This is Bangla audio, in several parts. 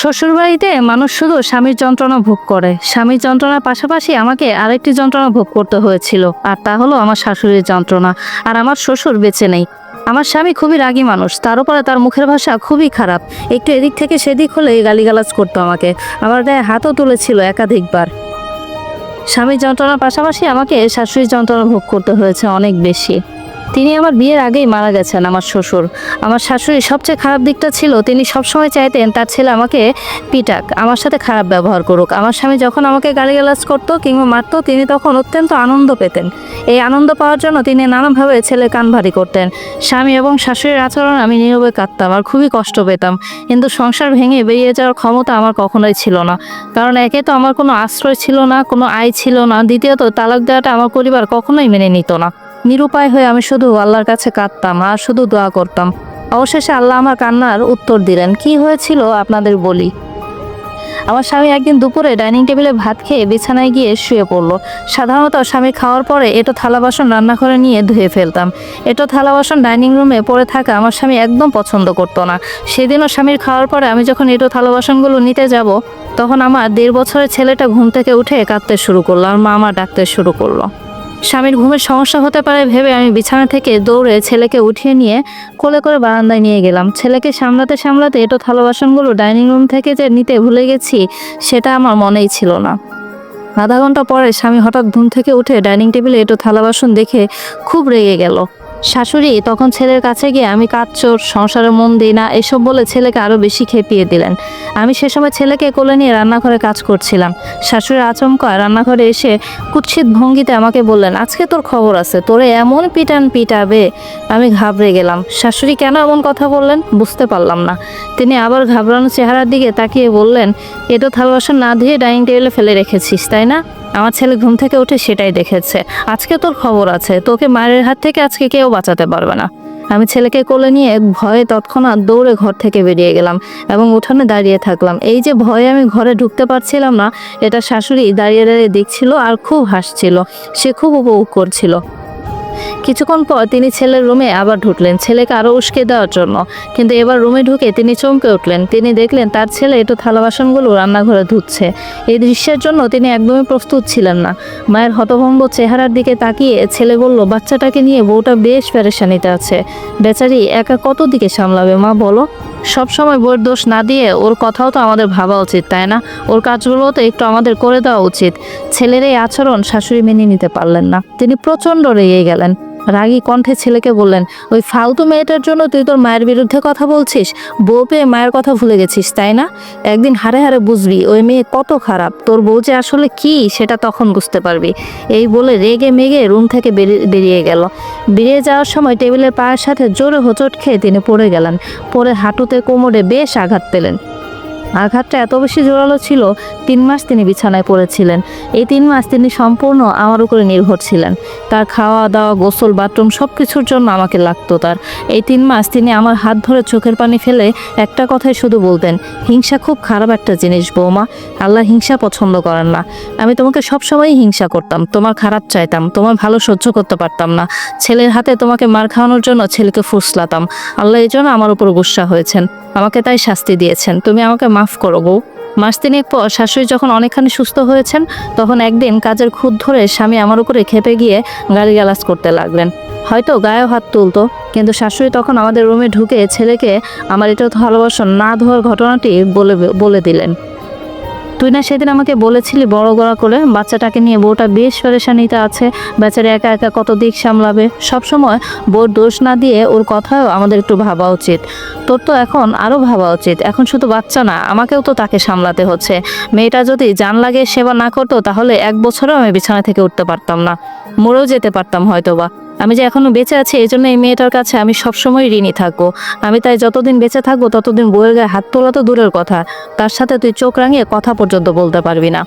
শ্বশুরবাড়িতে মানুষ শুধু স্বামীর যন্ত্রণা ভোগ করে। স্বামীর যন্ত্রণার পাশাপাশি আমাকে আরেকটি যন্ত্রণা ভোগ করতে হয়েছিল, আর তা হলো আমার শাশুড়ির যন্ত্রণা, আর আমার শ্বশুর বেঁচে নেই। আমার স্বামী খুবই রাগী মানুষ, তার উপরে তার মুখের ভাষা খুবই খারাপ। একটু এদিক থেকে সেদিক হলে গালিগালাজ করতো আমাকে, আমার গায়ে হাতও তুলেছিল একাধিকবার। স্বামীর যন্ত্রণার পাশাপাশি আমাকে শাশুড়ির যন্ত্রণা ভোগ করতে হয়েছে অনেক বেশি। তিনি আমার বিয়ের আগেই মারা গেছেন আমার শ্বশুর। আমার শাশুড়ির সবচেয়ে খারাপ দিকটা ছিল, তিনি সবসময় চাইতেন তার ছেলে আমাকে পিটাক, আমার সাথে খারাপ ব্যবহার করুক। আমার স্বামী যখন আমাকে গালিগালাজ করতো কিংবা মারতো, তিনি তখন অত্যন্ত আনন্দ পেতেন। এই আনন্দ পাওয়ার জন্য তিনি নানাভাবে ছেলে কান ভারী করতেন। স্বামী এবং শাশুড়ির আচরণ আমি নীরবে কাঁদতাম আর খুবই কষ্ট পেতাম। কিন্তু সংসার ভেঙে বেরিয়ে যাওয়ার ক্ষমতা আমার কখনোই ছিল না। কারণ একে তো আমার কোনো আশ্রয় ছিল না, কোনো আয় ছিল না। দ্বিতীয়ত, তালাক দেওয়াটা আমার পরিবার কখনোই মেনে নিত না। নিরুপায় হয়ে আমি শুধু আল্লাহর কাছে কাঁদতাম আর শুধু দোয়া করতাম। অবশেষে আল্লাহ আমার কান্নার উত্তর দিলেন, কি হয়েছিল আপনাদের বলি? আমার স্বামী একদিন দুপুরে ডাইনিং টেবিলে ভাত খেয়ে বিছানায় গিয়ে শুয়ে পড়ল। সাধারণত স্বামী খাওয়ার পরে এটো থালা বাসন রান্নাঘরে নিয়ে ধুয়ে ফেলতাম। এটো থালা বাসন ডাইনিং রুমে পড়ে থাকা আমার স্বামী একদম পছন্দ করতো না। সেদিনও স্বামীর খাওয়ার পরে আমি যখন এটো থালা বাসনগুলো নিতে যাব, তখন আমার দেড় বছরের ছেলেটা ঘুম থেকে উঠে কাঁদতে শুরু করল আর মা আমার ডাকতে শুরু করল। স্বামীর ঘুমের সমস্যা হতে পারে ভেবে আমি বিছানা থেকে দৌড়ে ছেলেকে উঠিয়ে নিয়ে কোলে করে বারান্দায় নিয়ে গেলাম। ছেলেকে সামলাতে সামলাতে এটো থালো বাসনগুলো ডাইনিং রুম থেকে যে নিতে ভুলে গেছি, সেটা আমার মনেই ছিল না। আধা ঘণ্টা পরে স্বামী হঠাৎ ঘুম থেকে উঠে ডাইনিং টেবিলে এটো থালা বাসন দেখে খুব রেগে গেল। শাশুড়ি, তখন ছেলের কাছে গিয়ে আমি কাজ চোর সংসারে মন দিই না, এসব বলে ছেলেকে আরও বেশি খেপিয়ে দিলেন। আমি সে সময় ছেলেকে কোলে নিয়ে রান্নাঘরে কাজ করছিলাম। শাশুড়ি আচমকা রান্নাঘরে এসে কুৎসিত ভঙ্গিতে আমাকে বললেন, আজকে তোর খবর আছে, তোরে এমন পিটান পিটাবে। আমি ঘাবড়ে গেলাম। শাশুড়ি কেন এমন কথা বললেন বুঝতে পারলাম না। তিনি আবার ঘাবড়ানো চেহারার দিকে তাকিয়ে বললেন এটো থালা বাসন না ধুয়ে ডাইনিং টেবিলে ফেলে রেখেছিস, তাই না? আমার ছেলে ঘুম থেকে উঠে সেটাই দেখেছে। আজকে তোর খবর আছে, তোকে মায়ের হাত থেকে আজকে কেউ বাঁচাতে পারবে না। আমি ছেলেকে কোলে নিয়ে ভয়ে তৎক্ষণাৎ দৌড়ে ঘর থেকে বেরিয়ে গেলাম এবং উঠানে দাঁড়িয়ে থাকলাম। এই যে ভয়ে আমি ঘরে ঢুকতে পারছিলাম না, এটা শাশুড়ি দাঁড়িয়ে দাঁড়িয়ে দেখছিল আর খুব হাসছিল। সে খুব উপভোগ করছিল। কিছুক্ষণ পর তিনি ছেলের রুমে আবার ঢুকলেন। ছেলেকে আরও উস্কে দেওয়ার জন্য। কিন্তু এবার রুমে ঢুকে তিনি চমকে উঠলেন। তিনি দেখলেন তার ছেলে একটু থালা বাসনগুলো রান্নাঘরে ধুচ্ছে। এই দৃশ্যের জন্য তিনি একদমই প্রস্তুত ছিলেন না। মায়ের হতভম্ব চেহারার দিকে তাকিয়ে ছেলে বলল, বাচ্চাটাকে নিয়ে বউটা বেশ প্যারেশানিতে আছে। বেচারি একা কত দিকে সামলাবে? মা, বলো। সব সময় বউয়ের দোষ না দিয়ে ওর কথাও তো আমাদের ভাবা উচিত, তাই না? ওর কাজগুলো তো একটু আমাদের করে দেওয়া উচিত। ছেলের এই আচরণ শাশুড়ি মেনে নিতে পারলেন না। তিনি প্রচণ্ড রেগে গেলেন। রাগী কণ্ঠে ছেলেকে বললেন, ওই ফালতু মেয়েটার জন্য তুই তোর মায়ের বিরুদ্ধে কথা বলছিস? বউ পেয়ে মায়ের কথা ভুলে গেছিস, তাই না? একদিন হারে হারে বুঝবি, ওই মেয়ে কত খারাপ। তোর বউ যে আসলে কি, সেটা তখন বুঝতে পারবি। এই বলে রেগে মেগে রুম থেকে বেরিয়ে গেল। বেরিয়ে যাওয়ার সময় টেবিলের পায়ের সাথে জোরে হোঁচট খেয়ে তিনি পড়ে গেলেন। পরে হাঁটুতে কোমরে বেশ আঘাত পেলেন। আঘাতটা এত বেশি জোরালো ছিল তিন মাস তিনি বিছানায় পড়েছিলেন। এই তিন মাস তিনি সম্পূর্ণ আমার উপরে নির্ভর ছিলেন। তার খাওয়া দাওয়া, গোসল, বাথরুম সব কিছুর জন্য আমাকে লাগতো তার। এই তিন মাস তিনি আমার হাত ধরে চোখের পানি ফেলে একটা কথাই শুধু বলতেন, হিংসা খুব খারাপ একটা জিনিস বৌমা। আল্লাহ হিংসা পছন্দ করেন না। আমি তোমাকে সবসময়ই হিংসা করতাম, তোমার খারাপ চাইতাম, তোমার ভালো সহ্য করতে পারতাম না। ছেলের হাতে তোমাকে মার খাওয়ানোর জন্য ছেলেকে ফুসলাতাম। আল্লাহ এই জন্য আমার উপর গুসা হয়েছেন। আমাকে তাই শাস্তি দিয়েছেন। তুমি আমাকে মাফ করো বউ মাস তিনেক পর শাশুড়ি যখন অনেকখানি সুস্থ হয়েছেন, তখন একদিন কাজের খুদ ধরে স্বামী আমার উপরে খেপে গিয়ে গালি গালাস করতে লাগলেন। হয়তো গায়েও হাত তুলতো, কিন্তু শাশুড়ি তখন আমাদের রুমে ঢুকে ছেলেকে, আমার এটা ভালোবাসন না ধোয়ার ঘটনাটি বলে বলে দিলেন। তুই না সেদিন আমাকে বলেছিলি বড় গড়া করে বাচ্চাটাকে নিয়ে বউটা বেশ পরেশানিতে আছে, বেচারা একা একা কত দিক সামলাবে? সবসময় বউর দোষ না দিয়ে ওর কথাও আমাদের একটু ভাবা উচিত। তোর তো এখন আরও ভাবা উচিত। এখন শুধু বাচ্চা না, আমাকেও তো তাকে সামলাতে হচ্ছে। মেয়েটা যদি জান লাগে সেবা না করতো, তাহলে এক বছরও আমি বিছানা থেকে উঠতে পারতাম না। মরেও যেতে পারতাম হয়তো বা আমি যে এখনও বেঁচে আছি, এই জন্য এই মেয়েটার কাছে আমি সবসময় ঋণী থাকব। আমি তাই যতদিন বেঁচে থাকব, ততদিন বইয়ের গায়ে হাত তোলা তো দূরের কথা। তার সাথে তুই চোখ রাঙিয়ে কথা পর্যন্ত বলতে পারবি না।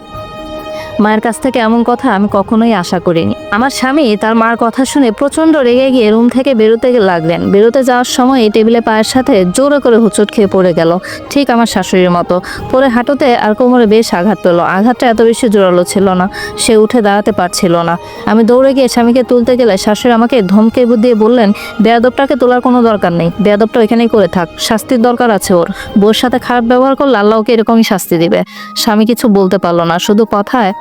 মায়ের কাছ থেকে এমন কথা আমি কখনোই আশা করিনি। আমার স্বামী তার মার কথা শুনে প্রচণ্ড রেগে গিয়ে রুম থেকে বেরোতে লাগলেন। বেরোতে যাওয়ার সময় এই টেবিলে পায়ের সাথে জোরে করে হুচট খেয়ে পড়ে গেল। ঠিক আমার শাশুড়ির মতো। পরে হাঁটুতে আর কোমরে বেশ আঘাত পেল। আঘাতটা এত বেশি জোরালো ছিল না। সে উঠে দাঁড়াতে পারছিল না। আমি দৌড়ে গিয়ে স্বামীকে তুলতে গেলে শাশুড়ি আমাকে ধমকে দিয়ে বললেন, বেয়াদবটাকে তোলার কোনো দরকার নেই। বেয়াদবটা ওইখানেই করে থাক। শাস্তির দরকার আছে ওর। বউর সাথে খারাপ ব্যবহার করলে আল্লাহ ওকে এরকমই শাস্তি দিবে। স্বামী কিছু বলতে পারল না। শুধু কথায়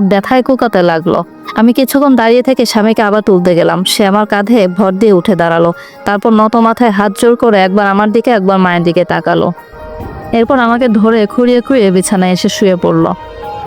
ব্যথায় কুকাতে লাগল। আমি কিছুক্ষণ দাঁড়িয়ে থেকে স্বামীকে আবার তুলতে গেলাম। সে আমার কাঁধে ভর দিয়ে উঠে দাঁড়াল। তারপর নত মাথায় হাত জোর করে একবার আমার দিকে, একবার মায়ের দিকে তাকালো। এরপর আমাকে ধরে খুঁড়িয়ে খুঁড়িয়ে বিছানায় এসে শুয়ে পড়ল।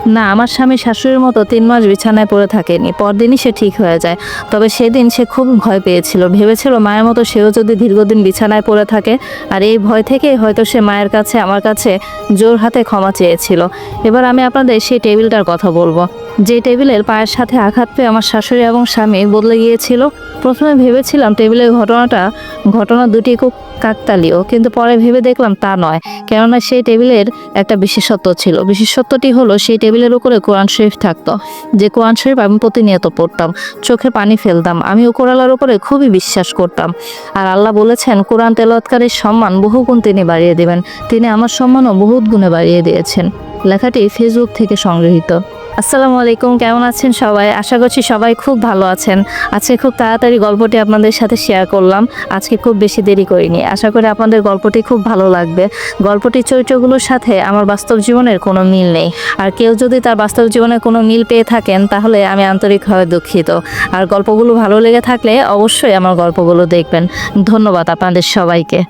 না, আমার স্বামী শাশুড়ির মতো তিন মাস বিছানায় পড়ে থাকেনি। পরদিনই সে ঠিক হয়ে যায়। তবে সেদিন সে খুব ভয় পেয়েছিল। ভেবেছিল মায়ের মতো সেও যদি দীর্ঘদিন বিছানায় পড়ে থাকে, আর এই ভয় থেকে হয়তো সে মায়ের কাছে, আমার কাছে জোর হাতে ক্ষমা চেয়েছিল। এবার আমি আপনাদের সেই টেবিলটার কথা বলব। যে টেবিলের পায়ের সাথে আঘাত পেয়ে আমার শাশুড়ি এবং স্বামী বদলে গিয়েছিল, প্রথমে ভেবেছিলাম টেবিলের ঘটনাটা, ঘটনা দুটি খুব কাকতালীয়, কিন্তু পরে ভেবে দেখলাম তা নয়। কেননা সেই টেবিলের একটা বিশেষত্ব ছিল। বিশেষত্বটি হলো সেই টেবিলের উপরে কোরআন শরীফ থাকতো, যে কোরআন শরীফ আমি প্রতিনিয়ত পড়তাম। চোখে পানি ফেলতাম। আমি কোরআলার উপরে খুবই বিশ্বাস করতাম। আর আল্লাহ বলেছেন, কোরআন তেলাওয়াতকারীর সম্মান বহুগুণ তিনি বাড়িয়ে দেবেন। তিনি আমার সম্মানও বহুত গুণে বাড়িয়ে দিয়েছেন। লেখাটি ফেসবুক থেকে সংগৃহীত। আসসালামু আলাইকুম, কেমন আছেন সবাই? আশা করছি সবাই খুব ভালো আছেন। আজকে খুব তাড়াতাড়ি গল্পটি আপনাদের সাথে শেয়ার করলাম। আজকে খুব বেশি দেরি করিনি। আশা করি আপনাদের গল্পটি খুব ভালো লাগবে। গল্পটির চরিত্রগুলোর সাথে আমার বাস্তব জীবনের কোনো মিল নেই। আর কেউ যদি তার বাস্তব জীবনে কোনো মিল পেয়ে থাকেন, তাহলে আমি আন্তরিকভাবে দুঃখিত। আর গল্পগুলো ভালো লেগে থাকলে অবশ্যই আমার গল্পগুলো দেখবেন। ধন্যবাদ আপনাদের সবাইকে।